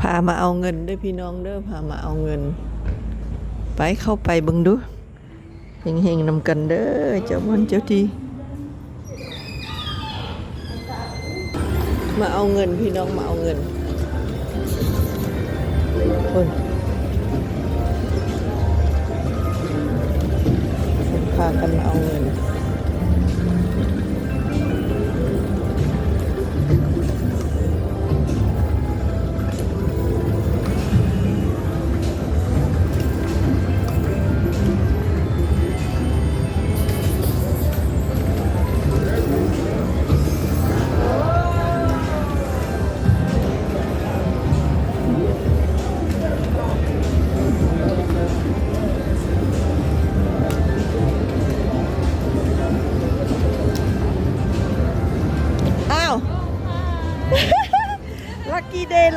พามาเอาเงินด้วยพี่น้องเด้อพามาเอาเงิน ไปเข้าไปบิ่งดูเฮงๆนำกันเด้อเจ้าม่อนเจ้าทีมาเอาเงินพี่น้องมาเอาเงินคนพากันมาเอาเงิน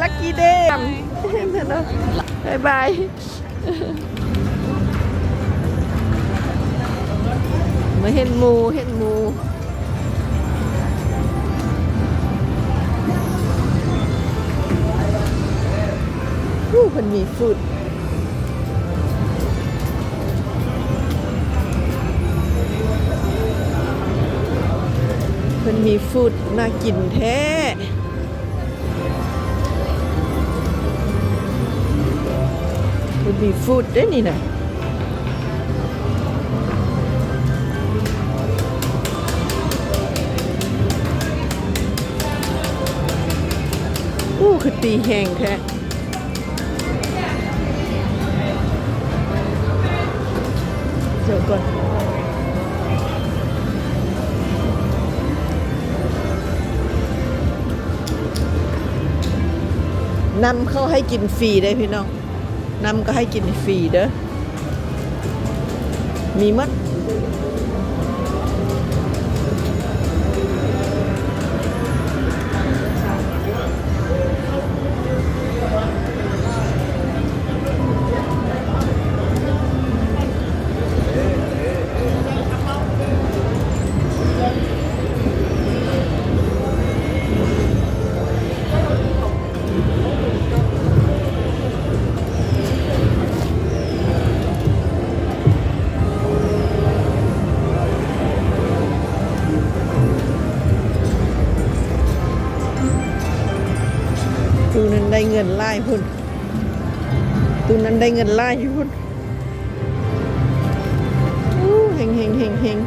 ลัคกี้เดย์ลัคกี้เดย์บายบายมาเห็นหมูเห็นหมูอู้มันมีฟูดมันมีฟูดน่ากินแท้ มันมีฟูดด้วยนี่นะอู้คือตีแห้งแท้เดี๋ยวก่อนนำเข้าให้กินฟรีได้พี่น้อง นำก็ให้กินฟรีเด้อมีมัด ตูนั้นได้เงินไล่พุ่นตูนั้นได้เงินไล่อยู่พุ่นอู้เฮงเฮงเฮงเฮง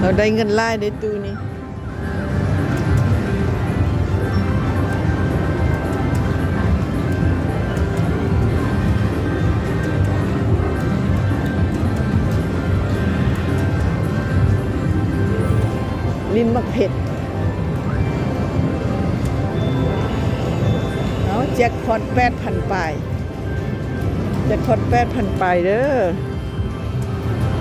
เราได้เงินไล่ได้ตูนี้ ลิ้นมักเผ็ดเอาแจ็คพอตแปดพันปลายแจ็คพอตแปดพันปลายเด้อ